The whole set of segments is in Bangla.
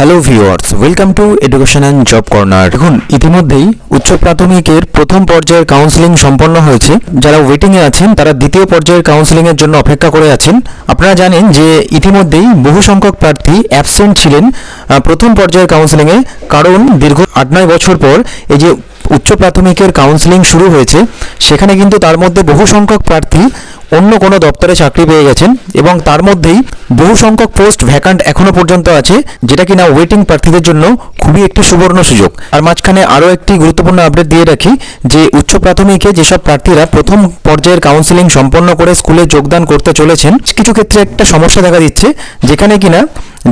Hello viewers welcome to education and job corner দেখুন, ইতিমধ্যেই উচ্চ প্রাথমিকের প্রথম পর্যায়ের কাউন্সিলিং সম্পন্ন হয়েছে। যারা ওয়েটিংয়ে আছেন, তারা দ্বিতীয় পর্যায়ের কাউন্সিলিংয়ের জন্য অপেক্ষা করে আছেন। আপনারা জানেন যে ইতিমধ্যেই বহু সংখ্যক প্রার্থী অ্যাবসেন্ট ছিলেন প্রথম পর্যায়ের কাউন্সিলিংয়ে কারণ দীর্ঘ আট নয় বছর পর এই যে উচ্চ প্রাথমিকের কাউন্সিলিং শুরু হয়েছে, সেখানে কিন্তু তার মধ্যে বহু সংখ্যক প্রার্থী অন্য কোনো দপ্তরে চাকরি পেয়ে গেছেন এবং তার মধ্যেই বহু সংখ্যক পোস্ট ভ্যাকান্ট এখনও পর্যন্ত আছে, যেটা কিনা ওয়েটিং প্রার্থীদের জন্য খুবই একটি সুবর্ণ সুযোগ। আর মাঝখানে আরও একটি গুরুত্বপূর্ণ আপডেট দিয়ে রাখি, যে উচ্চ প্রাথমিকে যেসব প্রার্থীরা প্রথম পর্যায়ের কাউন্সিলিং সম্পন্ন করে স্কুলে যোগদান করতে চলেছেন, কিছু ক্ষেত্রে একটা সমস্যা দেখা দিচ্ছে, যেখানে কিনা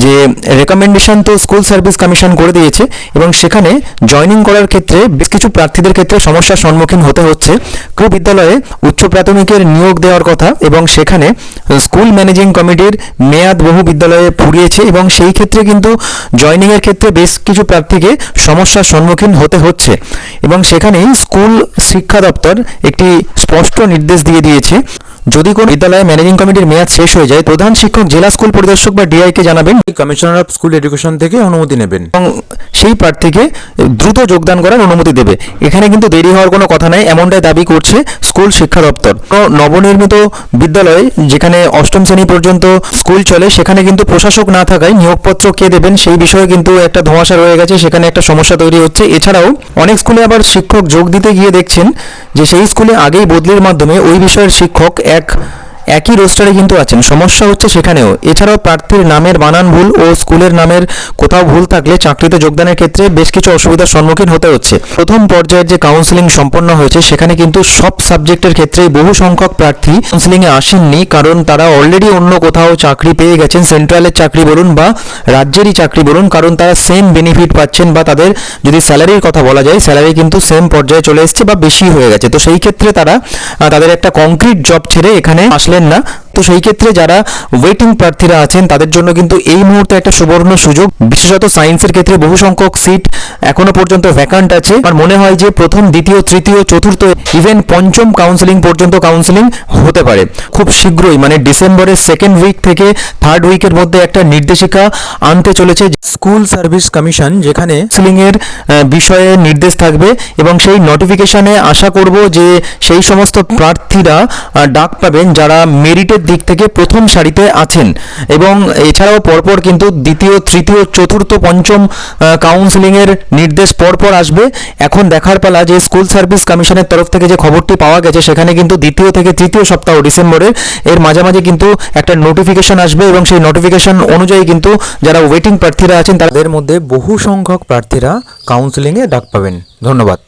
যে রেকমেন্ডেশন তো স্কুল সার্ভিস কমিশন করে দিয়েছে, এবং সেখানে জয়েনিং করার ক্ষেত্রে বেশ কিছু প্রার্থীদের ক্ষেত্রে সমস্যার সম্মুখীন হতে হচ্ছে। কেউ বিদ্যালয়ে উচ্চ প্রাথমিকের নিয়োগ দেওয়ার কথা, এবং সেখানে স্কুল ম্যানেজিং কমিটির মেয়াদ বহু বিদ্যালয়ে ফুরিয়েছে এবং সেই ক্ষেত্রে কিন্তু জয়েনিংয়ের ক্ষেত্রে বেশ কিছু প্রার্থীকে সমস্যার সম্মুখীন হতে হচ্ছে। এবং সেখানেই স্কুল শিক্ষা দপ্তর একটি স্পষ্ট নির্দেশ দিয়ে দিয়েছে যদি কোনো বিদ্যালয়ে ম্যানেজিং কমিটির মেয়াদ শেষ হয়ে যায় প্রধান শিক্ষক জেলা স্কুল পরিদর্শক বা ডিআইকে জানাবেন। কমিশনার অফ স্কুল এডুকেশন থেকে অনুমতি নেবেন। এবং সেই প্রার্থীকে দ্রুত যোগদান করার অনুমতি দেবে। এখানে কিন্তু দেরি হওয়ার কোনো কথা নাই এমনটাই দাবি করছে স্কুল শিক্ষা দপ্তর। নবনির্মিত বিদ্যালয় যেখানে অষ্টম শ্রেণি পর্যন্ত স্কুল চলে, সেখানে কিন্তু প্রশাসক না থাকায় নিয়োগপত্র কে দেবেন সেই বিষয়ে কিন্তু একটা ধোঁয়াশা রয়ে গেছে, সেখানে একটা সমস্যা তৈরি হচ্ছে। এছাড়াও অনেক স্কুলে আবার শিক্ষক যোগ দিতে গিয়ে দেখছেন যে সেই স্কুলে আগেই বদলির মাধ্যমে ওই বিষয়ের শিক্ষক এক একই রোস্টারে কিন্তু আছেন। সমস্যা হচ্ছে সেখানেও। এছাড়াও প্রার্থীর নামের বানান ভুল ও স্কুলের নামের কোথাও ভুল থাকলে চাকরিতে যোগদানের ক্ষেত্রে বেশ কিছু অসুবিধার সম্মুখীন হতে হচ্ছে। প্রথম পর্যায়ের যে কাউন্সিলিং সম্পন্ন হয়েছে, সেখানে কিন্তু সব সাবজেক্টের ক্ষেত্রেই বহু সংখ্যক প্রার্থী কাউন্সিলিংয়ে আসেননি, কারণ তারা অলরেডি অন্য কোথাও চাকরি পেয়ে গেছেন। সেন্ট্রালের চাকরি বলুন বা রাজ্যেরই চাকরি বলুন, কারণ তারা সেম বেনিফিট পাচ্ছেন বা তাদের যদি স্যালারির কথা বলা যায় স্যালারি কিন্তু সেম পর্যায়ে চলে এসেছে বা বেশি হয়ে গেছে। তো সেই ক্ষেত্রে তারা তাদের একটা কংক্রিট জব ছেড়ে এখানে আসলেন না তো সেই ক্ষেত্রে যারা ওয়েটিং প্রার্থীরা আছেন তাদের জন্য কিন্তু এই মুহূর্তে একটা সুবর্ণ সুযোগ। বিশেষত সায়েন্সের ক্ষেত্রে বহু সংখ্যক সিট এখনও পর্যন্ত ভ্যাকান্ট আছে। আমার মনে হয় যে প্রথম দ্বিতীয় তৃতীয় চতুর্থ ইভেন পঞ্চম কাউন্সিলিং পর্যন্ত কাউন্সিলিং হতে পারে। খুব শীঘ্রই মানে ডিসেম্বরের সেকেন্ড উইক থেকে থার্ড উইকের মধ্যে একটা নির্দেশিকা আনতে চলেছে। স্কুল সার্ভিস কমিশন যেখানে আহ, বিষয়ে নির্দেশ থাকবে এবং সেই নোটিফিকেশনে আশা করব যে সেই সমস্ত প্রার্থীরা ডাক পাবেন। যারা মেরিটের দিক থেকে প্রথম সারিতে আছেন। এবং এছাড়াও পরপর কিন্তু দ্বিতীয়, তৃতীয়, চতুর্থ, পঞ্চম কাউন্সিলিং এর নির্দেশ পরপর আসবে। এখন দেখার পালা যে স্কুল সার্ভিস কমিশনের তরফ থেকে যে খবরটি পাওয়া গেছে, সেখানে কিন্তু দ্বিতীয় থেকে তৃতীয় সপ্তাহ ডিসেম্বরের এর মাঝামাঝি কিন্তু একটা নোটিফিকেশন আসবে এবং সেই নোটিফিকেশন অনুযায়ী কিন্তু যারা ওয়েটিং প্রার্থীরা আছেন, তাদের মধ্যে বহু সংখ্যক প্রার্থীরা কাউন্সিলিংয়ে ডাক পাবেন। ধন্যবাদ।